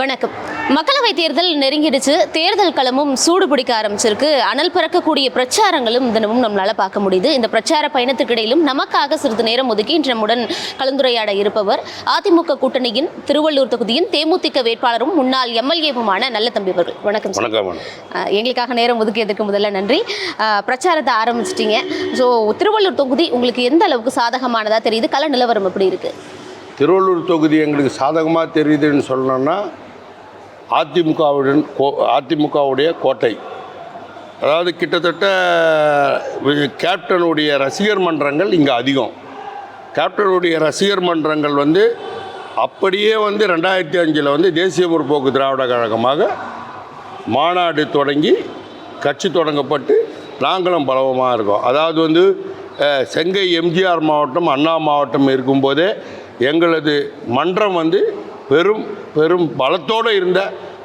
வணக்கம். மக்களவை தேர்தல் நெருங்கிடுச்சு. தேர்தல் களமும் சூடு பிடிக்க ஆரம்பிச்சிருக்கு. அனல் பறக்கக்கூடிய பிரச்சாரங்களும் தினமும் நம்மளால பார்க்க முடியுது. இந்த பிரச்சார பயணத்திற்கு இடையிலும் நமக்காக சிறிது நேரம் ஒதுக்கி இன்று நம்முடன் கலந்துரையாட இருப்பவர் அதிமுக கூட்டணியின் திருவள்ளூர் தொகுதியின் தேமுதிக வேட்பாளரும் முன்னாள் எம்எல்ஏவுமான நல்ல தம்பி அவர்கள். வணக்கம். வணக்கம் எங்களுக்காக நேரம் ஒதுக்கியதுக்கு முதல்ல நன்றி. பிரச்சாரத்தை ஆரம்பிச்சிட்டீங்க. ஸோ திருவள்ளூர் தொகுதி உங்களுக்கு எந்த அளவுக்கு சாதகமானதா தெரியுது? கள நிலவரம் எப்படி இருக்கு? திருவள்ளூர் தொகுதி எங்களுக்கு சாதகமாக தெரியுதுன்னு சொல்லணும்னா அதிமுகவுடன் கோ அதிமுகவுடைய கோட்டை. அதாவது கிட்டத்தட்ட கேப்டனுடைய ரசிகர் மன்றங்கள் இங்கே அதிகம். கேப்டனுடைய ரசிகர் மன்றங்கள் வந்து அப்படியே வந்து ரெண்டாயிரத்தி அஞ்சில் வந்து தேசிய முற்போக்கு திராவிட கழகமாக மாநாடு தொடங்கி கட்சி தொடங்கப்பட்டு நாங்களும் பலவமாக இருக்கோம். அதாவது வந்து செங்கை எம்ஜிஆர் மாவட்டம் அண்ணா மாவட்டம் இருக்கும்போதே எங்களது மன்றம் வந்து பெரும் பெரும் பலத்தோடு இருந்த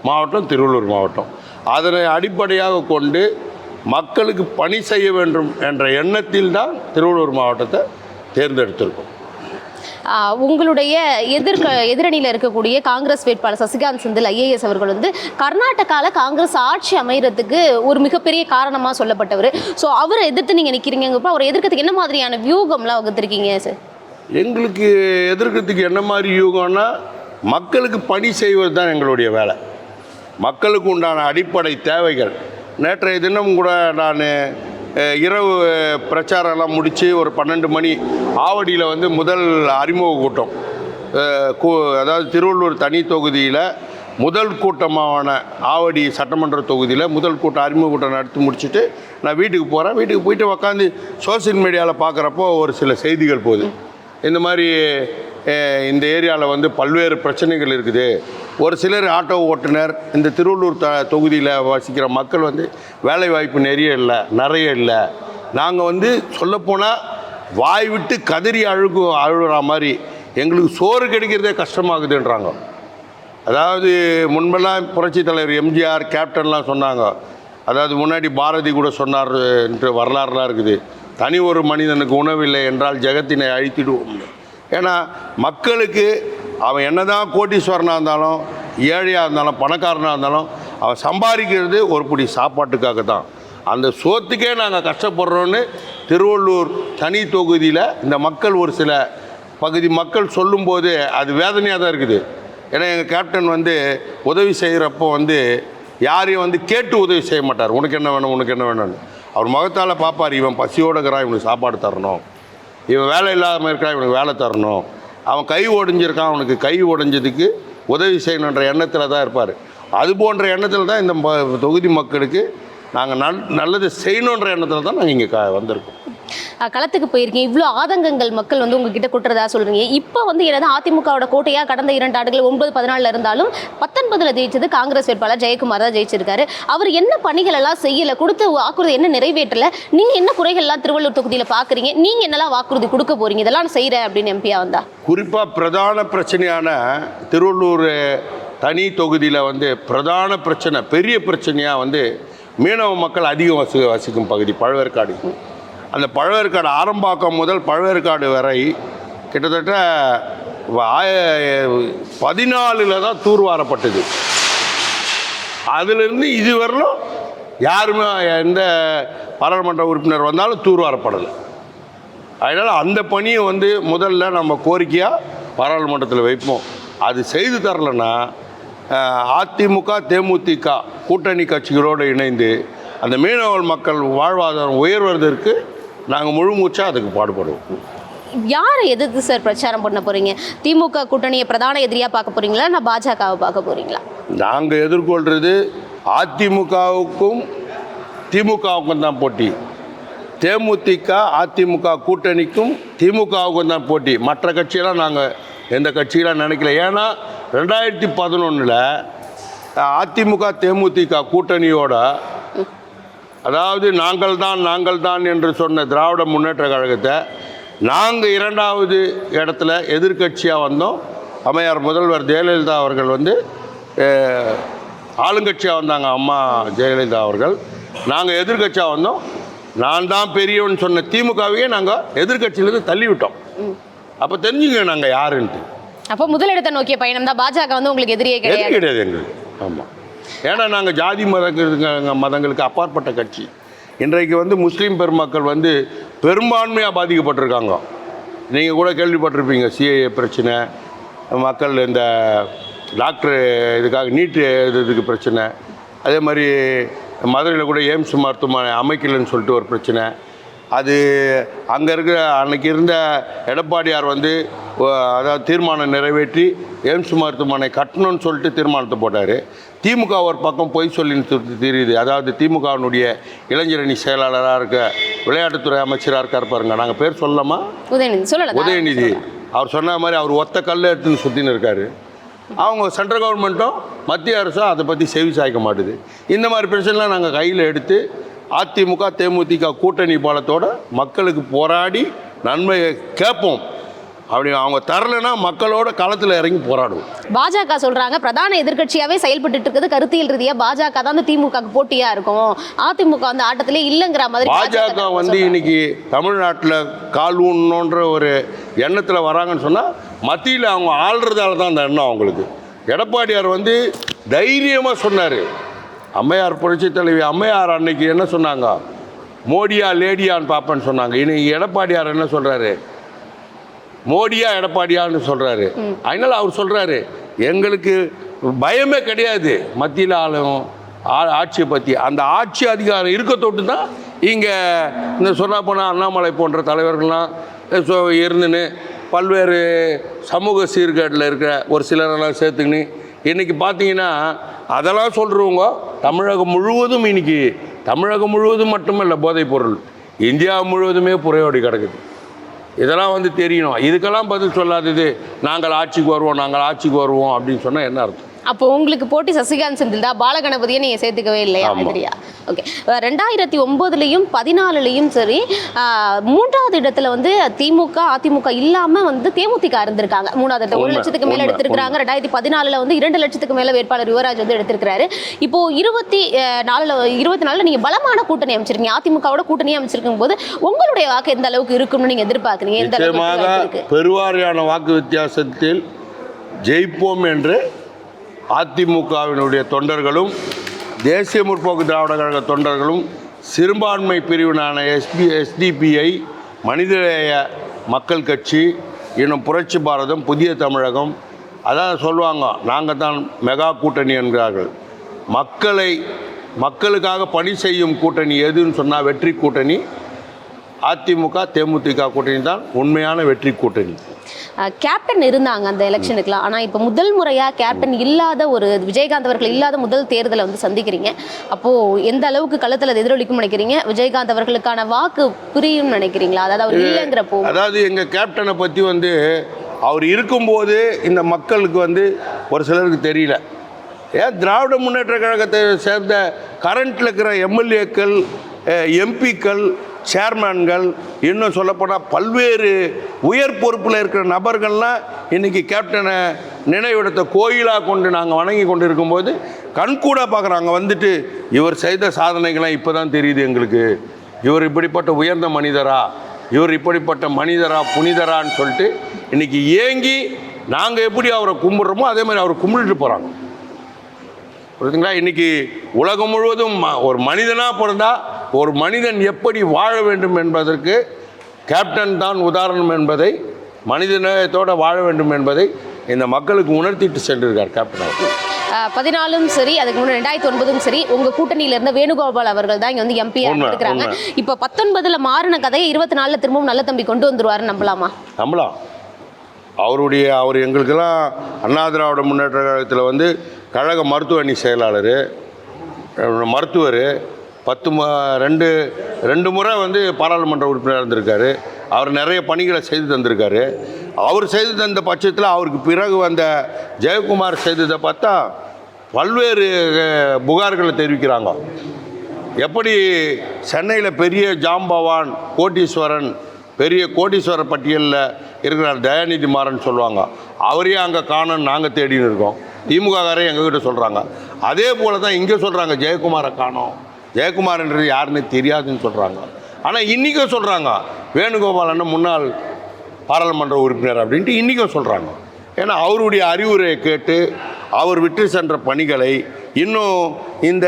மாவட்டம் திருவள்ளூர் மாவட்டம். அதனை அடிப்படையாக கொண்டு மக்களுக்கு பணி செய்ய வேண்டும் என்ற எண்ணத்தில் தான் திருவள்ளூர் மாவட்டத்தை தேர்ந்தெடுத்திருக்கோம். உங்களுடைய எதிர்க்க எதிரணியில் இருக்கக்கூடிய காங்கிரஸ் வேட்பாளர் சசிகாந்த் செந்தில் ஐஏஎஸ் அவர்கள் வந்து கர்நாடகாவில் காங்கிரஸ் ஆட்சி அமைகிறதுக்கு ஒரு மிகப்பெரிய காரணமாக சொல்லப்பட்டவர். ஸோ அவரை எதிர்த்து நீங்கள் நிற்கிறீங்கப்போ அவரை எதிர்க்கிறதுக்கு என்ன மாதிரியான வியூகம்லாம் வகுத்திருக்கீங்க சார் எங்களுக்கு எதிர்க்கிறதுக்கு என்ன மாதிரி யூகம்னா மக்களுக்கு பணி செய்வது தான் எங்களுடைய வேலை. மக்களுக்கு உண்டான அடிப்படை தேவைகள். நேற்றைய தினம் கூட நான் இரவு பிரச்சாரம்லாம் முடித்து ஒரு பன்னெண்டு மணி ஆவடியில் வந்து முதல் அறிமுக கூட்டம். கூ- அதாவது திருவள்ளூர் தனி தொகுதியில் முதல் கூட்டமான ஆவடி சட்டமன்ற தொகுதியில் முதல் கூட்டம் அறிமுக கூட்டம் நடத்தி முடிச்சுட்டு நான் வீட்டுக்கு போகிறேன் வீட்டுக்கு போயிட்டு உக்காந்து சோஷியல் மீடியாவில் பார்க்குறப்போ ஒரு சில செய்திகள் போகுது. இந்த மாதிரி இந்த ஏரியாவில் வந்து பல்வேறு பிரச்சனைகள் இருக்குது. ஒரு சிலர் ஆட்டோ ஓட்டுநர் இந்த திருவள்ளூர் த தொகுதியில் வசிக்கிற மக்கள் வந்து வேலைவாய்ப்பு நிறைய இல்லை நிறைய இல்லை. நாங்கள் வந்து சொல்லப்போனால் வாய் விட்டு கதறி அழுகு அழுகிற மாதிரி எங்களுக்கு சோறு கிடைக்கிறதே கஷ்டமாகுதுன்றாங்க. அதாவது முன்பெல்லாம் புரட்சி தலைவர் எம்ஜிஆர் கேப்டன்லாம் சொன்னாங்க. அதாவது முன்னாடி பாரதி கூட சொன்னார் என்று வரலாறுலாம் இருக்குது. தனி ஒரு மனிதனுக்கு உணவில்லை என்றால் ஜெகத்தினை அழித்திடுவோம் ஏன்னா மக்களுக்கு அவன் என்னதான் கோட்டீஸ்வரனாக இருந்தாலும் ஏழையாக இருந்தாலும் பணக்காரனாக இருந்தாலும் அவன் சம்பாதிக்கிறது ஒரு பிடி சாப்பாட்டுக்காக தான். அந்த சோத்துக்கே நாங்கள் கஷ்டப்படுறோன்னு திருவள்ளூர் தனி தொகுதியில் இந்த மக்கள் ஒரு சில பகுதி மக்கள் சொல்லும்போது அது வேதனையாக தான் இருக்குது. ஏன்னா எங்கள் கேப்டன் வந்து உதவி செய்கிறப்போ வந்து யாரையும் வந்து கேட்டு உதவி செய்ய மாட்டார். உனக்கு என்ன வேணும் உனக்கு என்ன வேணும்னு. அவர் முகத்தால் பார்ப்பார் இவன் பசியோடு இருக்கிறான் இவனுக்கு சாப்பாடு தரணும். இவன் வேலை இல்லாமல் இருக்கிறான் இவனுக்கு வேலை தரணும். அவன் கை ஒடிஞ்சிருக்கான் அவனுக்கு கை ஒடிஞ்சதுக்கு உதவி செய்யணுன்ற எண்ணத்தில் தான் இருப்பார். அது போன்ற எண்ணத்தில் தான் இந்த ம- தொகுதி மக்களுக்கு நாங்கள் நல் நல்லது செய்யணுன்ற எண்ணத்தில் தான் நாங்கள் இங்கே க வந்திருக்கோம். களத்துக்கு போயிருக்கீங்க. இவ்வளோ ஆதங்கங்கள் மக்கள் வந்து உங்ககிட்ட கொட்டுறதா சொல்கிறீங்க இப்போ வந்து என்னதான் அதிமுகவோட கோட்டையாக கடந்த இரண்டு ஆண்டுகள் ஒன்பது பதினாலில் இருந்தாலும் பத்தொன்பதில் ஜெயிச்சது காங்கிரஸ் வேட்பாளர் ஜெயக்குமார் தான் ஜெயிச்சிருக்காரு. அவர் என்ன பணிகள் எல்லாம் செய்யலை கொடுத்த வாக்குறுதி என்ன நிறைவேற்றலை? நீங்கள் என்ன குறைகள்லாம் திருவள்ளூர் தொகுதியில் பார்க்குறீங்க நீங்கள் என்னெல்லாம் வாக்குறுதி கொடுக்க போறீங்க? இதெல்லாம் செய்கிறேன் அப்படின்னு எம்பியா வந்தா. குறிப்பாக பிரதான பிரச்சனையான திருவள்ளூர் தனி தொகுதியில் வந்து பிரதான பிரச்சனை பெரிய பிரச்சனையாக வந்து மீனவ மக்கள் அதிகம் வசி வசிக்கும் பகுதி பழவேற்காடு. அந்த பழவேற்காடு ஆரம்பாக்கம் முதல் பழவேற்காடு வரை கிட்டத்தட்ட ஆய பதினாலில் தான் தூர்வாரப்பட்டது அதிலிருந்து இதுவரையிலும் யாருமே எந்த பாராளுமன்ற உறுப்பினர் வந்தாலும் தூர்வாரப்படலை அதனால் அந்த பணியை வந்து முதல்ல நம்ம கோரிக்கையாக பாராளுமன்றத்தில் வைப்போம். அது செய்து தரலைன்னா அதிமுக தேமுதிக கூட்டணி கட்சிகளோடு இணைந்து அந்த மீனவர் மக்கள் வாழ்வாதாரம் உயர்வதற்கு நாங்கள் முழு மூச்சாக அதுக்கு பாடுபடுவோம். யாரை எதிர்த்து சார் பிரச்சாரம் பண்ண போறீங்க? திமுக கூட்டணியை பிரதான எதிரியா பார்க்க போறீங்களா? நான் பாஜகவை பார்க்க போறீங்களா? நாங்கள் எதிர்கொள்கிறது அதிமுகவுக்கும் திமுகவுக்கும் தான் போட்டி. தேமுதிக அதிமுக கூட்டணிக்கும் திமுகவுக்கும் தான் போட்டி. மற்ற கட்சியெல்லாம் நாங்கள் எந்த கட்சியெல்லாம் நினைக்கல. ஏன்னா ரெண்டாயிரத்தி பதினொன்றில் அதிமுக தேமுதிக கூட்டணியோட அதாவது நாங்கள் தான் நாங்கள் தான் என்று சொன்ன திராவிட முன்னேற்ற கழகத்தை நாங்கள் இரண்டாவது இடத்துல எதிர்க்கட்சியாக வந்தோம். அம்மையார் முதல்வர் ஜெயலலிதா அவர்கள் வந்து ஆளுங்கட்சியாக வந்தாங்க அம்மா ஜெயலலிதா அவர்கள். நாங்கள் எதிர்க்கட்சியாக வந்தோம். நான் தான் பெரியவன் சொன்ன திமுகவையே நாங்கள் எதிர்க்கட்சியிலேருந்து தள்ளி விட்டோம் அப்போ தெரிஞ்சுங்க நாங்கள் யாருன்ட்டு. அப்போ முதலிடத்தை நோக்கிய பயணம் தான் பாஜக வந்து உங்களுக்கு எதிரியே எது கிடையாது கிடையாது எங்களுக்கு. ஆமாம் ஏன்னா நாங்கள் ஜாதி மதங்களுக்கு மதங்களுக்கு அப்பாற்பட்ட கட்சி. இன்றைக்கு வந்து முஸ்லீம் பெருமக்கள் வந்து பெரும்பான்மையாக பாதிக்கப்பட்டிருக்காங்க. நீங்கள் கூட கேள்விப்பட்டிருப்பீங்க சிஏஏ பிரச்சனை மக்கள் இந்த டாக்டர் இதுக்காக நீட்டு இதுக்கு பிரச்சனை. அதே மாதிரி மதுரையில் கூட எய்ம்ஸ் மருத்துவமனை அமைக்கலைன்னு சொல்லிட்டு ஒரு பிரச்சனை. அது அங்கே இருக்கிற அன்னைக்கு இருந்த எடப்பாடியார் வந்து அதாவது தீர்மானம் நிறைவேற்றி எய்ம்ஸ் மருத்துவமனை கட்டணும்னு சொல்லிட்டு தீர்மானத்தை போட்டார். திமுக ஒரு பக்கம் பொய் சொல்லி தெரியுது. அதாவது திமுகவினுடைய இளைஞரணி செயலாளராக இருக்க விளையாட்டுத்துறை அமைச்சராக இருக்கார் பாருங்க. நாங்கள் பேர் சொல்லலாமா? உதயநிதி உதயநிதி. அவர் சொன்ன மாதிரி அவர் ஒத்த கல்லை எடுத்துன்னு சுற்றின்னு இருக்காரு. அவங்க சென்ட்ரல் கவர்மெண்ட்டும் மத்திய அரசும் அதை பற்றி செவி சாய்க்க மாட்டுது. இந்த மாதிரி பிரச்சனைலாம் நாங்கள் கையில் எடுத்து அதிமுக தேமுதிக கூட்டணி பாலத்தோட மக்களுக்கு போராடி நன்மையை கேட்போம். அப்படி அவங்க தரலைன்னா மக்களோட களத்தில் இறங்கி போராடுவோம். பாஜக சொல்றாங்க பிரதான எதிர்க்கட்சியாவே செயல்பட்டு இருக்குது. கருத்தியல் ரீதியா பாஜக தான் திமுக போட்டியா இருக்கும். அதிமுக வந்து ஆட்டத்திலே இல்லைங்கிற மாதிரி பாஜக வந்து இன்னைக்கு தமிழ்நாட்டில் கால் ஊன்றோன்ற ஒரு எண்ணத்தில் வராங்கன்னு சொன்னால் மத்தியில் அவங்க ஆள்றதால தான் அந்த எண்ணம் அவங்களுக்கு. எடப்பாடியார் வந்து தைரியமாக சொன்னார் அம்மையார் புரட்சி தலைவி அம்மையார் அன்னைக்கு என்ன சொன்னாங்க? மோடியா லேடியான்னு பார்ப்பேன்னு சொன்னாங்க. இன்னைக்கு எடப்பாடியார் என்ன சொல்கிறாரு மோடியா எடப்பாடியான்னு சொல்கிறாரு அதனால அவர் சொல்கிறாரு எங்களுக்கு பயமே கிடையாது. மத்தியில் ஆளும் ஆட்சியை பற்றி அந்த ஆட்சி அதிகாரம் இருக்க தொட்டு தான் இங்கே இந்த சொன்னா போனால் அண்ணாமலை போன்ற தலைவர்கள்லாம் இருந்துன்னு பல்வேறு சமூக சீர்கேட்டில் இருக்கிற ஒரு சிலரெல்லாம் சேர்த்துக்கின்னு இன்றைக்கி பார்த்தீங்கன்னா அதெல்லாம் சொல்கிறவங்க தமிழகம் முழுவதும் இன்னைக்கு தமிழகம் முழுவதும் மட்டுமல்ல போதைப் பொருள். இந்தியா முழுவதுமே புறையோடி கிடக்குது. இதெல்லாம் வந்து தெரியணும். இதுக்கெல்லாம் பதில் சொல்லாதது நாங்கள் ஆட்சிக்கு வருவோம் நாங்கள் ஆட்சிக்கு வருவோம் அப்படின்னு சொன்னால் என்ன அர்த்தம்? அப்போ உங்களுக்கு போட்டி சசிகாந்த் செந்தில் தான் பாலகணபதியை நீங்க சேர்த்துக்கவே இல்லையா? ஓகே ரெண்டாயிரத்தி ஒன்பதுலையும் பதினாலுலையும் சரி மூன்றாவது இடத்துல வந்து திமுக அதிமுக இல்லாம வந்து தேமுதிக இருந்திருக்காங்க. மூணாவது இடத்துல ஒரு லட்சத்துக்கு மேல உண்மை, எடுத்திருக்காங்க ரெண்டாயிரத்தி பதினாலுல வந்து இரண்டு லட்சத்துக்கு மேல வேட்பாளர் யுவராஜ் வந்து எடுத்திருக்காரு இப்போ இருபத்தி நாலுல இருபத்தி நாலுல நீங்க பலமான கூட்டணி அமைச்சிருக்கீங்க. அதிமுகவோட கூட்டணி அமைச்சிருக்கும் போது உங்களுடைய வாக்கு எந்த அளவுக்கு இருக்கும்னு நீங்க எதிர்பார்க்குறீங்க? எந்த அளவுக்கு பெருவாரியான வாக்கு வித்தியாசத்தில் ஜெயிப்போம் என்று அதிமுகவினுடைய தொண்டர்களும் தேசிய முற்போக்கு திராவிட கழக தொண்டர்களும் சிறுபான்மை பிரிவினான எஸ்பி எஸ்டிபிஐ மனிதநேய மக்கள் கட்சி இன்னும் புரட்சி பாரதம் புதிய தமிழகம் அதான் சொல்லுவாங்க நாங்கள் தான் மெகா கூட்டணி என்கிறார்கள். மக்களை மக்களுக்காக பணி செய்யும் கூட்டணி எதுன்னு சொன்னால் வெற்றி கூட்டணி அதிமுக தேமுதிக கூட்டணி தான் உண்மையான வெற்றி கூட்டணி. கேப்டன் இருந்தாங்க அந்த எலெக்ஷனுக்குலாம். ஆனால் இப்போ முதல் முறையாக கேப்டன் இல்லாத ஒரு விஜயகாந்த் அவர்கள் இல்லாத முதல் தேர்தலை வந்து சந்திக்கிறீங்க. அப்போது எந்த அளவுக்கு களத்தில் அது எதிரொலிக்கும் நினைக்கிறீங்க? விஜயகாந்த் அவர்களுக்கான வாக்கு புரியும் நினைக்கிறீங்களா? அதாவது அவர் இல்லைங்கிறப்போ அதாவது எங்கள் கேப்டனை பற்றி வந்து அவர் இருக்கும்போது இந்த மக்களுக்கு வந்து ஒரு சிலருக்கு தெரியல. ஏன் திராவிட முன்னேற்ற கழகத்தை சேர்ந்த கரண்ட்டில் இருக்கிற எம்எல்ஏக்கள் எம்பிக்கள் சேர்மேன்கள் இன்னும் சொல்லப்போனால் பல்வேறு உயர் பொறுப்பில் இருக்கிற நபர்கள்லாம் இன்றைக்கி கேப்டனை நினைவிடத்தை கோயிலாக கொண்டு நாங்கள் வணங்கி கொண்டு இருக்கும்போது கண்கூட பார்க்குறாங்க. வந்துட்டு இவர் செய்த சாதனைகள்லாம் இப்போ தான் தெரியுது எங்களுக்கு. இவர் இப்படிப்பட்ட உயர்ந்த மனிதரா? இவர் இப்படிப்பட்ட மனிதரா புனிதரான்னு சொல்லிட்டு இன்னைக்கு ஏங்கி நாங்கள் எப்படி அவரை கும்பிட்றோமோ அதே மாதிரி அவரை கும்பிட்டுட்டு போகிறாங்க புரியுதுங்களா? இன்றைக்கி உலகம் முழுவதும் ஒரு மனிதனாக பிறந்தா ஒரு மனிதன் எப்படி வாழ வேண்டும் என்பதற்கு கேப்டன் தான் உதாரணம் என்பதை மனிதநேயத்தோடு வாழ வேண்டும் என்பதை இந்த மக்களுக்கு உணர்த்திட்டு சென்றிருக்கார் கேப்டன் அவர் அஹ் பதினாலும் சரி அதுக்கு முன்னாடி ரெண்டாயிரத்தி ஒன்பதும் சரி உங்க கூட்டணியில இருந்த வேணுகோபால் அவர்கள் தான் இங்க வந்து உண்மை, இருக்கிறாங்க. இப்போ பத்தொன்பதுல மாறின கதையை இருபத்தி நாலுல திரும்பவும் நல்ல தம்பி கொண்டு வந்துருவாரு நம்பலாமா? நம்பலாம். அவருடைய அவர் எங்களுக்கெல்லாம் அண்ணா திராவிட முன்னேற்ற கழகத்தில் வந்து கழக மருத்துவ அணி செயலாளர் மருத்துவர் பத்து மு ரெண்டு ரெண்டு முறை வந்து பாராளுமன்ற உறுப்பினர் இருந்திருக்காரு. அவர் நிறைய பணிகளை செய்து தந்திருக்காரு. அவர் செய்து தந்த பட்சத்தில் அவருக்கு பிறகு வந்த ஜெயக்குமார் செய்ததை பார்த்தா பல்வேறு புகார்களை தெரிவிக்கிறாங்க. எப்படி சென்னையில் பெரிய ஜாம்பவான் கோட்டீஸ்வரன் பெரிய கோட்டீஸ்வரர் பட்டியலில் இருக்கிறார் தயாநிதி மாறன் சொல்லுவாங்க. அவரையும் அங்கே காணோன்னு நாங்கள் தேடின்னு இருக்கோம். திமுககாரே எங்ககிட்ட சொல்கிறாங்க அதே போல் தான் இங்கே சொல்கிறாங்க ஜெயக்குமாரை காணோம். ஜெயக்குமார்ன்றது யாருன்னு தெரியாதுன்னு சொல்கிறாங்க ஆனால் இன்றைக்கும் சொல்கிறாங்க வேணுகோபால் அண்ணன் முன்னாள் பாராளுமன்ற உறுப்பினர் அப்படின்ட்டு இன்றைக்கும் சொல்கிறாங்க ஏன்னா அவருடைய அறிவுரையை கேட்டு அவர் விட்டு சென்ற பணிகளை இன்னும் இந்த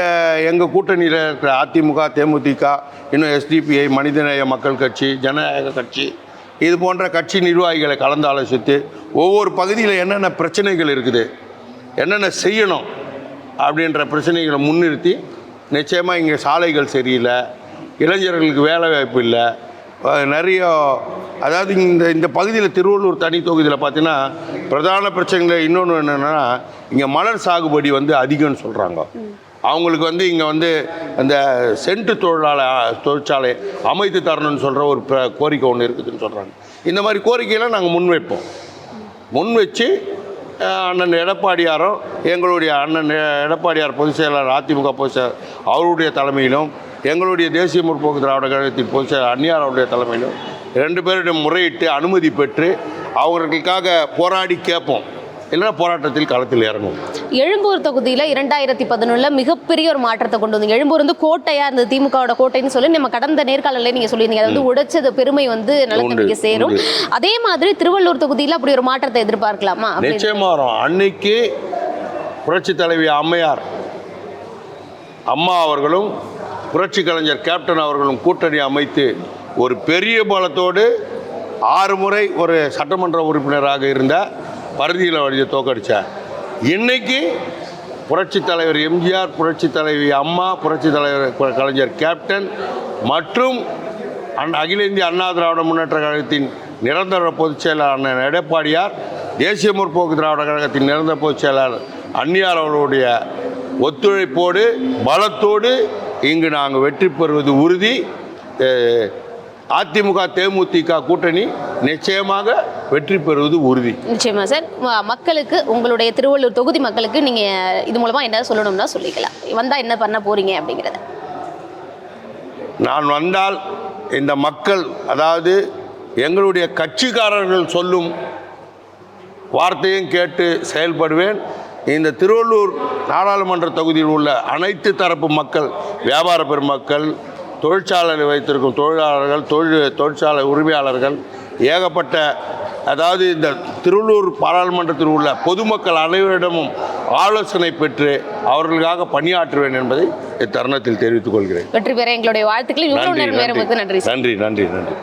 எங்கள் கூட்டணியில் இருக்கிற அதிமுக தேமுதிக இன்னும் எஸ்டிபிஐ மனிதநேய மக்கள் கட்சி ஜனநாயக கட்சி இது போன்ற கட்சி நிர்வாகிகளை கலந்து ஆலோசித்து ஒவ்வொரு பகுதியில் என்னென்ன பிரச்சனைகள் இருக்குது என்னென்ன செய்யணும் அப்படின்ற பிரச்சனைகளை முன்னிறுத்தி நிச்சயமாக இங்கே சாலைகள் சரியில்லை. இளைஞர்களுக்கு வேலை வாய்ப்பு இல்லை. நிறைய அதாவது இந்த இந்த பகுதியில் திருவள்ளூர் தனி தொகுதியில் பார்த்தீங்கன்னா பிரதான பிரச்சனைகள் இன்னொன்று என்னென்னா இங்கே மலர் சாகுபடி வந்து அதிகம்னு சொல்கிறாங்க அவங்களுக்கு வந்து இங்கே வந்து அந்த சென்ட் தொழிலாள தொழிற்சாலை அமைத்து தரணும்னு சொல்கிற ஒரு கோரிக்கை ஒன்று இருக்குதுன்னு சொல்கிறாங்க இந்த மாதிரி கோரிக்கையெல்லாம் நாங்கள் முன்வைப்போம். முன் வச்சு அண்ணன் எடப்பாடியாரும் எங்களுடைய அண்ணன் எடப்பாடியார் பொதுச் செயலாளர் அதிமுக பொதுச் செயலாளர் அவருடைய தலைமையிலும் எங்களுடைய தேசிய முற்போக்கு திராவிட கழகத்தின் பொதுச் செயலாளர் அந்நியார் அவருடைய தலைமையிலும் ரெண்டு பேரிடம் முறையிட்டு அனுமதி பெற்று அவர்களுக்காக போராடி கேட்போம். இல்லைன்னா போராட்டத்தில் களத்தில் இறங்கும். எழும்பூர் தொகுதியில் இரண்டாயிரத்தி பதினொன்றில் மிகப்பெரிய ஒரு மாற்றத்தை கொண்டு வந்தீங்க. எழும்பூர் வந்து கோட்டையா இருந்தது திமுகவோட கோட்டைன்னு சொல்லி நம்ம கடந்த நேர்காணல நீங்க சொல்லியிருந்தீங்க. அதை வந்து உடைச்சது பெருமை வந்து நிலத்தம்பிக்கு உண்டு, சேரும். அதே மாதிரி திருவள்ளூர் தொகுதியில் அப்படி ஒரு மாற்றத்தை எதிர்பார்க்கலாமா? நிச்சயமாக வரும். அன்னைக்கு புரட்சி தலைவி அம்மையார் அம்மா அவர்களும் புரட்சி கலைஞர் கேப்டன் அவர்களும் கூட்டணி அமைத்து ஒரு பெரிய பலத்தோடு ஆறு முறை ஒரு சட்டமன்ற உறுப்பினராக இருந்த பருதியில் வழியை தோக்கடிச்சார் இன்னைக்கு புரட்சி தலைவர் எம்ஜிஆர் புரட்சி தலைவி அம்மா புரட்சி தலைவர் கலைஞர் கேப்டன் மற்றும் அன் அகில இந்திய அண்ணா திராவிட முன்னேற்ற கழகத்தின் நிரந்தர பொதுச் செயலாளர் அண்ணன் எடப்பாடியார் தேசிய முற்போக்கு திராவிட கழகத்தின் நிரந்தர பொதுச் செயலாளர் அந்நியார் அவர்களுடைய ஒத்துழைப்போடு பலத்தோடு இங்கு நாங்கள் வெற்றி பெறுவது உறுதி. அதிமுக தேமுதிக கூட்டணி நிச்சயமாக வெற்றி பெறுவது உறுதி. நிச்சயமா சார். மக்களுக்கு உங்களுடைய திருவள்ளூர் தொகுதி மக்களுக்கு நீங்க இது மூலமா என்ன சொல்லணும்னா சொல்லிக்கலாம். வந்தா என்ன பண்ண போறீங்க அப்படிங்கறத. நான் வந்தால் இந்த மக்கள் அதாவது எங்களுடைய கட்சிக்காரர்கள் சொல்லும் வார்த்தையும் கேட்டு செயல்படுவேன். இந்த திருவள்ளூர் நாடாளுமன்ற தொகுதியில் உள்ள அனைத்து தரப்பு மக்கள் வியாபார பெருமக்கள் தொழிற்சாலை வைத்திருக்கும் தொழிலாளர்கள் தொழில் தொழிற்சாலை உரிமையாளர்கள் ஏகப்பட்ட அதாவது இந்த திருவள்ளூர் பாராளுமன்றத்தில் உள்ள பொதுமக்கள் அனைவரிடமும் ஆலோசனை பெற்று அவர்களுக்காக பணியாற்றுவேன் என்பதை இத்தருணத்தில் தெரிவித்துக் கொள்கிறேன். வெற்றி பெற எங்களுடைய வாழ்த்துக்கள். நன்றி நன்றி நன்றி நன்றி.